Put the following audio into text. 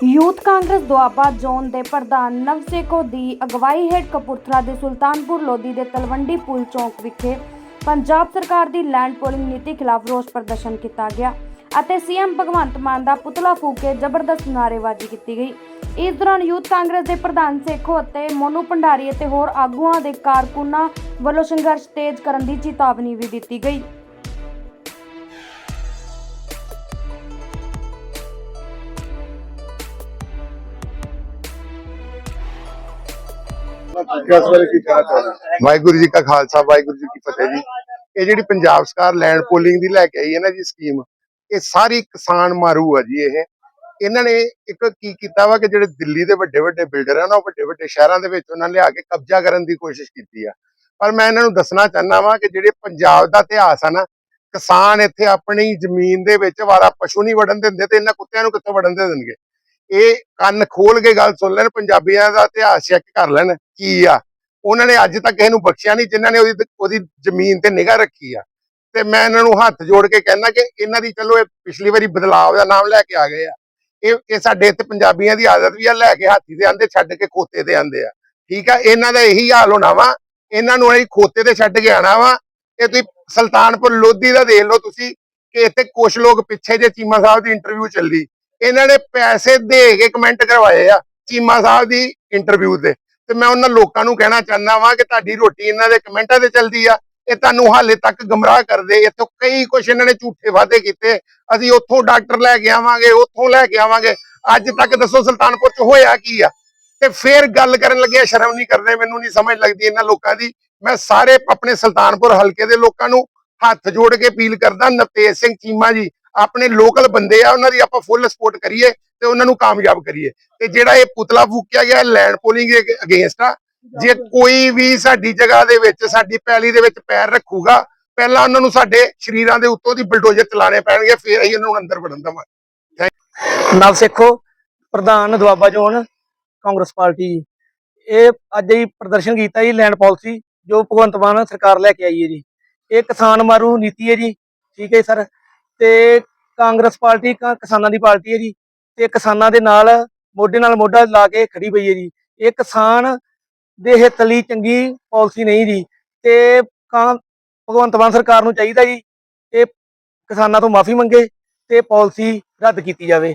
Youth Congress Doaba zone ਦੇ ਪ੍ਰਧਾਨ ਨਵਸੇਕੋ ਦੀ ਅਗਵਾਈ ਹੇਠ ਕਪੂਰਥਲਾ ਦੇ ਸੁਲਤਾਨਪੁਰ ਲੋਧੀ ਦੇ ਤਲਵੰਡੀ ਪੁਲ ਚੌਂਕ ਵਿਖੇ ਪੰਜਾਬ ਸਰਕਾਰ ਦੀ ਲੈਂਡ ਪੋਲਿੰਗ ਨੀਤੀ ਖਿਲਾਫ ਰੋਸ ਪ੍ਰਦਰਸ਼ਨ ਕੀਤਾ ਗਿਆ ਅਤੇ ਸੀਐਮ ਭਗਵੰਤ ਮਾਨ ਦਾ ਪੁਤਲਾ ਫੂਕ ਕੇ ਜ਼ਬਰਦਸਤ ਨਾਅਰੇਬਾਜ਼ੀ ਕੀਤੀ ਗਈ। ਇਸ ਦੌਰਾਨ ਯੂਥ ਕਾਂਗਰਸ ਦੇ ਪ੍ਰਧਾਨ ਸੇਖੋ ਅਤੇ ਮੋਨੂ ਭੰਡਾਰੀ ਅਤੇ ਹੋਰ ਆਗੂਆਂ ਦੇ ਕਾਰਕੁਨਾਂ ਵੱਲੋਂ ਸੰਘਰਸ਼ ਤੇਜ਼ ਕਰਨ ਦੀ ਚੇਤਾਵਨੀ ਵੀ ਦਿੱਤੀ ਗਈ। ਕਿਸ ਬਾਰੇ ਕੀ ਕਹਿਣਾ ਚਾਹੁੰਦੇ ਵਾਹਿਗੁਰੂ ਜੀ ਕਾ ਖਾਲਸਾ, ਵਾਹਿਗੁਰੂ ਜੀ ਕੀ ਫਤਿਹ ਜੀ। ਇਹ ਜਿਹੜੀ ਪੰਜਾਬ ਸਰਕਾਰ ਲੈਂਡ ਪੋਲਿੰਗ ਦੀ ਲੈ ਕੇ ਆਈ ਹੈ ਨਾ ਜੀ ਸਕੀਮ ਇਹ ਸਾਰੀ ਕਿਸਾਨ ਮਾਰੂ ਆ ਜੀ ਇਹ। ਇਹਨਾਂ ਨੇ ਇੱਕ ਕੀ ਕੀਤਾ ਵਾ ਕਿ ਜਿਹੜੇ ਦਿੱਲੀ ਦੇ ਵੱਡੇ ਵੱਡੇ ਬਿਲਡਰ ਆ ਨਾ, ਉਹ ਵੱਡੇ ਵੱਡੇ ਸ਼ਹਿਰਾਂ ਦੇ ਵਿੱਚ ਉਹਨਾਂ ਲਿਆ ਕੇ ਕਬਜ਼ਾ ਕਰਨ ਦੀ ਕੋਸ਼ਿਸ਼ ਕੀਤੀ ਆ। ਪਰ ਮੈਂ ਇਹਨਾਂ ਨੂੰ ਦੱਸਣਾ ਚਾਹੁੰਦਾ ਵਾਂ ਕਿ ਜਿਹੜੇ ਪੰਜਾਬ ਦਾ ਇਤਿਹਾਸ ਆ ਨਾ, ਕਿਸਾਨ ਇੱਥੇ ਆਪਣੀ ਜ਼ਮੀਨ ਦੇ ਵਿੱਚ ਵਾਰਾ ਪਸ਼ੂ ਨਹੀਂ ਵੜਨ ਦਿੰਦੇ ਤੇ ਇਹਨਾਂ ਕੁੱਤਿਆਂ ਨੂੰ ਕਿੱਥੋਂ ਵੜਨ ਦੇ ਦੇਣਗੇ? ਇਹ ਕੰਨ ਖੋਲ ਕੇ ਗੱਲ ਸੁਣ ਲੈਣ, ਪੰਜਾਬੀਆਂ ਦਾ ਇਤਿਹਾਸ ਚੈੱਕ ਕਰ ਲੈਣ ਕੀ ਆ। ਉਹਨਾਂ ਨੇ ਅੱਜ ਤੱਕ ਇਹਨੂੰ ਬਖਸ਼ਿਆ ਨਹੀਂ, ਜਿਨ੍ਹਾਂ ਨੇ ਉਹਦੀ ਉਹਦੀ ਜ਼ਮੀਨ ਤੇ ਨਿਗਾਹ ਰੱਖੀ ਆ। ਤੇ ਮੈਂ ਇਹਨਾਂ ਨੂੰ ਹੱਥ ਜੋੜ ਕੇ ਕਹਿੰਦਾ ਕਿ ਇਹਨਾਂ ਦੀ ਚਲੋ ਇਹ ਪਿਛਲੀ ਵਾਰੀ ਬਦਲਾਵ ਦਾ ਨਾਮ ਲੈ ਕੇ ਆ ਗਏ ਆ। ਇਹ ਇਹ ਸਾਡੇ ਇੱਥੇ ਪੰਜਾਬੀਆਂ ਦੀ ਆਦਤ ਵੀ ਆ, ਲੈ ਕੇ ਹਾਥੀ ਤੇ ਆਂਦੇ, ਛੱਡ ਕੇ ਖੋਤੇ ਤੇ ਆਂਦੇ ਆ। ਠੀਕ ਆ, ਇਹਨਾਂ ਦਾ ਇਹੀ ਹਾਲ ਹੋਣਾ ਵਾ। ਇਹਨਾਂ ਨੂੰ ਅਸੀਂ ਖੋਤੇ ਤੇ ਛੱਡ ਕੇ ਆਣਾ ਵਾ। ਇਹ ਤੁਸੀਂ ਸੁਲਤਾਨਪੁਰ ਲੋਧੀ ਦਾ ਦੇਖ ਲਓ ਤੁਸੀਂ, ਕਿ ਇੱਥੇ ਕੁਝ ਲੋਕ ਪਿੱਛੇ ਜੇ ਚੀਮਾ ਸਾਹਿਬ ਦੀ ਇੰਟਰਵਿਊ ਚੱਲੀ। ਇਹਨਾਂ ਨੇ ਪੈਸੇ ਦੇ ਕੇ ਕਮੈਂਟ ਕਰਵਾਏ ਆ ਚੀਮਾ ਸਾਹਿਬ ਦੀ ਇੰਟਰਵਿਊ ਤੇ। ਤੇ ਮੈਂ ਉਹਨਾਂ ਲੋਕਾਂ ਨੂੰ ਕਹਿਣਾ ਚਾਹੁੰਦਾ ਵਾਂ ਕਿ ਤੁਹਾਡੀ ਰੋਟੀ ਇਹਨਾਂ ਦੇ ਕਮੈਂਟਾਂ ਤੇ ਚੱਲਦੀ ਆ। ਇਹ ਤੁਹਾਨੂੰ ਹਾਲੇ ਤੱਕ ਗਮਰਾਹ ਕਰਦੇ। ਇੱਥੋਂ ਕਈ ਕੁਛ ਇਹਨਾਂ ਨੇ ਝੂਠੇ ਵਾਅਦੇ ਕੀਤੇ। ਅਸੀਂ ਉੱਥੋਂ ਡਾਕਟਰ ਲੈ ਕੇ ਆਵਾਂਗੇ, ਉੱਥੋਂ ਲੈ ਕੇ ਆਵਾਂਗੇ। ਅੱਜ ਤੱਕ ਦੱਸੋ ਸੁਲਤਾਨਪੁਰ ਚ ਹੋਇਆ ਕੀ ਆ? ਤੇ ਫੇਰ ਗੱਲ ਕਰਨ ਲੱਗਿਆ, ਸ਼ਰਮ ਨਹੀਂ ਕਰਦੇ, ਮੈਨੂੰ ਨਹੀਂ ਸਮਝ ਲੱਗਦੀ ਇਹਨਾਂ ਲੋਕਾਂ ਦੀ। ਮੈਂ ਸਾਰੇ ਆਪਣੇ ਸੁਲਤਾਨਪੁਰ ਹਲਕੇ ਦੇ ਲੋਕਾਂ ਨੂੰ ਹੱਥ ਜੋੜ ਕੇ ਅਪੀਲ ਕਰਦਾ ਨਵਤੇਜ ਸਿੰਘ ਚੀਮਾ ਜੀ ਆਪਣੇ ਲੋਕਲ ਬੰਦੇ ਆ ਉਹਨਾਂ ਦੀ ਆਪਾਂ ਫੁੱਲ ਸਪੋਰਟ ਕਰੀਏ ਤੇ ਉਹਨਾਂ ਨੂੰ ਕਾਮਯਾਬ ਕਰੀਏ। ਤੇ ਜਿਹੜਾ ਇਹ ਪੁਤਲਾ ਫੂਕਿਆ ਗਿਆ ਲੈਂਡ ਪੋਲਿੰਗ ਦੇ ਅਗੇਂਸਟ ਆ। ਜੇ ਕੋਈ ਵੀ ਸਾਡੀ ਜਗ੍ਹਾ ਦੇ ਵਿੱਚ ਸਾਡੀ ਪੈਲੀ ਦੇ ਵਿੱਚ ਪੈਰ ਰੱਖੂਗਾ ਪਹਿਲਾਂ ਉਹਨਾਂ ਨੂੰ ਸਾਡੇ ਸਰੀਰਾਂ ਦੇ ਉੱਤੋਂ ਦੀ ਬਲਡੋਜ਼ਰ ਚਲਾਣੇ ਪੈਣਗੇ ਫਿਰ ਅਸੀਂ ਉਹਨਾਂ ਨੂੰ ਅੰਦਰ ਵੜਨ ਦੇਵਾਂਗੇ। ਨਵ ਸਿੱਖੋ ਪ੍ਰਧਾਨ ਦੁਆਬਾ ਜ਼ੋਨ ਕਾਂਗਰਸ ਪਾਰਟੀ। ਇਹ ਅੱਜ ਹੀ ਪ੍ਰਦਰਸ਼ਨ ਕੀਤਾ ਜੀ ਲੈਂਡ ਪਾਲਿਸੀ ਜੋ ਭਗਵੰਤ ਮਾਨ ਸਰਕਾਰ ਲੈ ਕੇ ਆਈ ਹੈ ਜੀ। ਇਹ ਕਿਸਾਨ ਮਾਰੂ ਨੀਤੀ ਹੈ ਜੀ। ਠੀਕ ਹੈ ਸਰ। ਤੇ ਕਾਂਗਰਸ ਪਾਰਟੀ ਕਿਸਾਨਾਂ ਦੀ ਪਾਰਟੀ ਹੈ ਜੀ, ਤੇ ਕਿਸਾਨਾਂ ਦੇ ਨਾਲ ਮੋਢੇ ਨਾਲ ਮੋਢਾ ਲਾ ਕੇ ਖੜੀ ਪਈ ਹੈ ਜੀ। ਇਹ ਕਿਸਾਨ ਦੇ ਹਿੱਤ ਲਈ ਚੰਗੀ ਪਾਲਿਸੀ ਨਹੀਂ ਜੀ, ਤੇ ਕਾਂ, ਭਗਵੰਤ ਮਾਨ ਸਰਕਾਰ ਨੂੰ ਚਾਹੀਦਾ ਜੀ, ਇਹ ਕਿਸਾਨਾਂ ਤੋਂ ਮਾਫੀ ਮੰਗੇ ਤੇ ਪਾਲਿਸੀ ਰੱਦ ਕੀਤੀ ਜਾਵੇ।